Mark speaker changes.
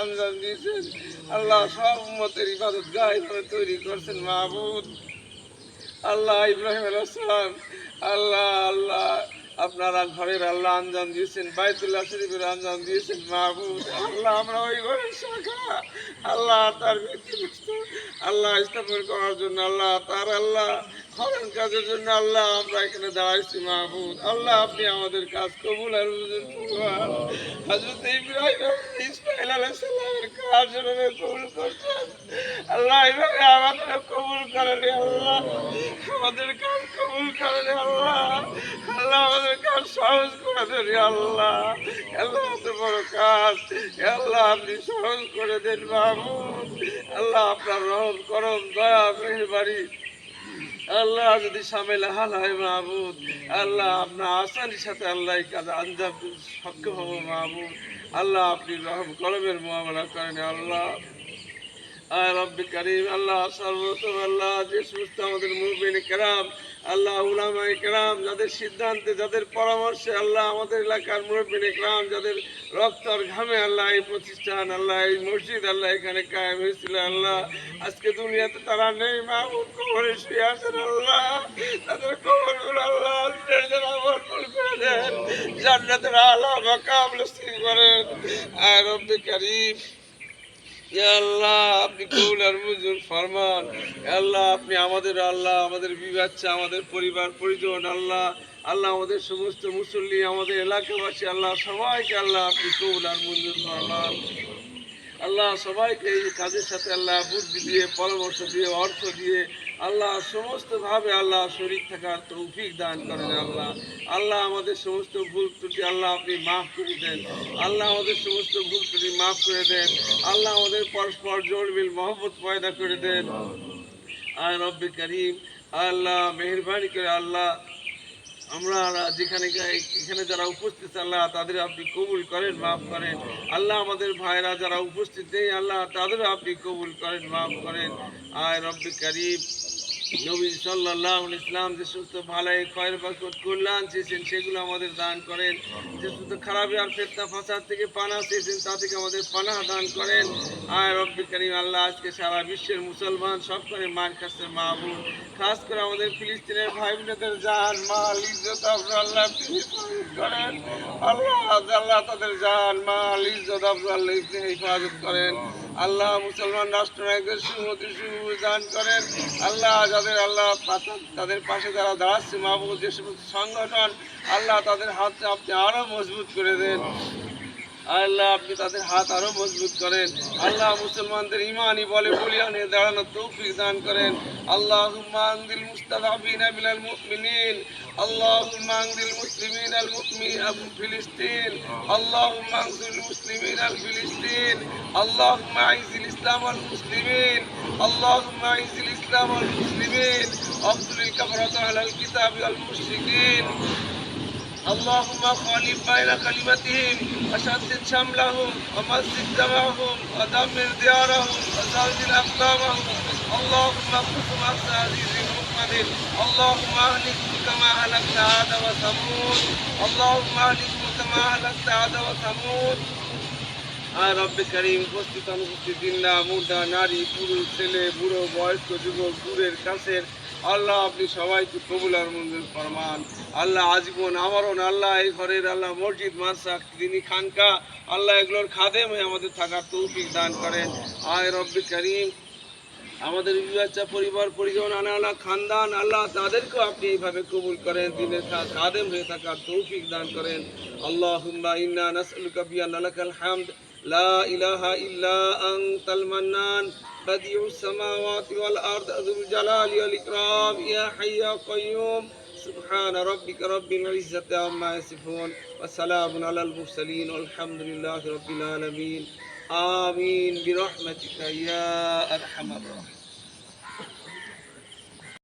Speaker 1: আঞ্জাম দিয়েছেন। আল্লাহ তৈরি করছেন আল্লাহ আল্লাহ আল্লাহ, আপনারা ঘরের আল্লাহ আঞ্জাম দিয়েছেন, বাইতুল্লাহ শরীফের আঞ্জাম দিয়েছেন মাহবুদ আল্লাহ, আমরা ওই ঘরের শাখা। আল্লাহ তার মৃত্যু আল্লাহ স্থাপন করার জন্য আল্লাহ তার আল্লাহ খরণ কাজের জন্য আল্লাহ, আমরা এখানে দাঁড়াইছি মাহবুদ আল্লাহ, আপনি আমাদের কাজ কবুল আর করুন ইব্রাহিম ইসমাইল আলাইহিস সালামের কাজ যেভাবে কবুল করছেন আল্লাহ, এভাবে আমাদের কবুল করেন আল্লাহ। আমাদের কাজ কবুল করেন আল্লাহ। আল্লাহ, আমাদের কাজ সহজ করে দেন আল্লাহ। আল্লাহ, এত বড় কাজ। আল্লাহ, আপনি সহজ করে দেন মাহবুদ আল্লাহ, আপনার রহম, করম, দয়া, মেহরবানি আল্লাহ যদি সামেল হাল হয় মাহবুদ আল্লাহ আপনার আসানির সাথে আল্লাহ কাজ সক্ষম হব মাহবুদ আল্লাহ আপনি রহম করমের মোয়ামলা করেন আল্লাহ। আর রব্বি করিম, আল্লাহ সর্বপ্রথম আল্লাহ যে সুস্থ আমাদের মুবিন কেরাম আল্লাহ কেরাম যাদের সিদ্ধান্তে, যাদের পরামর্শে আল্লাহ আমাদের এলাকার মুরব্বিন কেরাম যাদের রক্তর ঘামে আল্লাহ এই প্রতিষ্ঠান, আল্লাহ এই মসজিদ, আল্লাহ এখানে কায়েম হয়েছিল, আল্লাহ আজকে দুনিয়াতে তারা নেই মাহমুদ কবরে শুয়ে আছেন আল্লাহ। তাদের কবরগুলো আল্লাহ ভরপুর করে দেন জান্নাতের আল্লাহ মাকাম করেন। আয় রব্বি ইয়া আল্লাহ, আপনি কবুল আর ফরমান। আল্লাহ, আপনি আমাদের আল্লাহ, আমাদের বিবাচ্চা, আমাদের পরিবার, পরিজন, আল্লাহ। আল্লাহ আমাদের সমস্ত মুসল্লি, আমাদের এলাকাবাসী, আল্লাহ সবাইকে আল্লাহ আপনি কবুল আর মঞ্জুর ফরমান। আল্লাহ সবাইকে এই কাজের সাথে আল্লাহ বুদ্ধি দিয়ে, পরামর্শ দিয়ে, অর্থ দিয়ে, আল্লাহ সমস্তভাবে আল্লাহ শরীর থাকার তৌফিক দান করেন আল্লাহ। আল্লাহ আমাদের সমস্ত ভুল ত্রুটি আল্লাহ আপনি মাফ করে দেন। আল্লাহ আমাদের সমস্ত ভুল ত্রুটি মাফ করে দেন। আল্লাহ আমাদের পরস্পর জোড়মিল মহব্বত পয়দা করে দেন। আর রব্বে করিম। আল্লাহ মেহরবানি করে আল্লাহ আমরা যেখানে এখানে যারা উপস্থিত, আল্লাহ তাদের আপনি কবুল করেন, মাফ করেন। আল্লাহ আমাদের ভাইরা যারা উপস্থিত নেই, আল্লাহ তাদের আপনি কবুল করেন, মাফ করেন। আয় রব্বি করিম। নবী সাল্লাহ ইসলাম যে সমস্ত ভালাই খয়ের বাকত কল্যাণ চেয়েছেন, সেগুলো আমাদের দান করেন। যে সমস্ত খারাপ আর ফেতনা ফাসাদ থেকে পানা চেয়েছেন, তা থেকে আমাদের পানা দান করেন। আয় রব্বি করিম, আল্লাহ আজকে সারা বিশ্বের মুসলমান সব করে মার কাছে মাহবুব খাস করে আমাদের ফিলিস্তিনের ভাই বোনেদের জান, মাল, ইজ্জত আল্লাহ করেন। আল্লাহ আল্লাহ তাদের জান, মাল, ইজ্জত আল্লাহ হেফাজত করেন। আল্লাহ মুসলমান রাষ্ট্রনায়কদের সুমতি দান করেন। আল্লাহ যাদের আল্লাহ তাদের পাশে যারা দাঁড়াচ্ছে, মাহবুব যে সমস্ত সংগঠন, আল্লাহ তাদের হাতটা আপনি আরও মজবুত করে দেন। আল্লাহ আপনি তাদের হাত আরো মজবুত করেন আল্লাহ মুসলমানদের ইমানই বলে বলিয়ানে দাঁড়ানো তৌফিক দান করেন আল্লাহ আনদিল মুস্তাদাবিন মিনাল মুমিনিন اللهم انزل المسلمين المؤمنين فلسطين اللهم انزل المسلمين الفلسطين اللهم اعز الاسلام والمسلمين اللهم اعز الاسلام والمسلمين اقتل الكفرة على الكتاب والمشركين اللهم خالف بين كلمتهم وشتت شملهم ومسك دمعهم ودمر ديارهم وزلزل اقدامهم اللهم اخذهم اخذ عزيز مقتدر اللهم اهلكهم كما اهلكت عاد وثمود اللهم اهلكهم كما اهلكت عاد وثمود আর রব্বে করিম উপস্থিত অনুপস্থিত জিন্দা মুর্দা নারী পুরুষ ছেলে বুড়ো বয়স্ক যুবক দূরের কাছের আল্লাহ আপনি সবাইকে কবুল আর মঞ্জুর ফরমান। আল্লাহ আজীবন আমরণ আল্লাহ এই ঘরের, আল্লাহ মসজিদ, মাদ্রাসা দিনী খানকা, আল্লাহ এগুলোর খাদেম হয়ে আমাদের থাকার তৌফিক দান করেন। আয় রব্বে করিম। আমাদের বাচ্চা পরিবার, পরিজন আনা খানদান, আল্লাহ তাদেরকেও আপনি এইভাবে কবুল করেন, দিনের খাদেম হয়ে থাকার তৌফিক দান করেন। আল্লাহ ইন্না নাসআলুকা বিআন্না লাকাল হামদ, লা ইলাহা ইল্লা আনতাল মান্নান। بديع السماوات والأرض ذو الجلال والإكرام. يا حي يا قيوم. سبحان ربك رب العزة عما يصفون وسلام على المرسلين والحمد لله رب العالمين. آمين برحمتك يا أرحم الراحمين.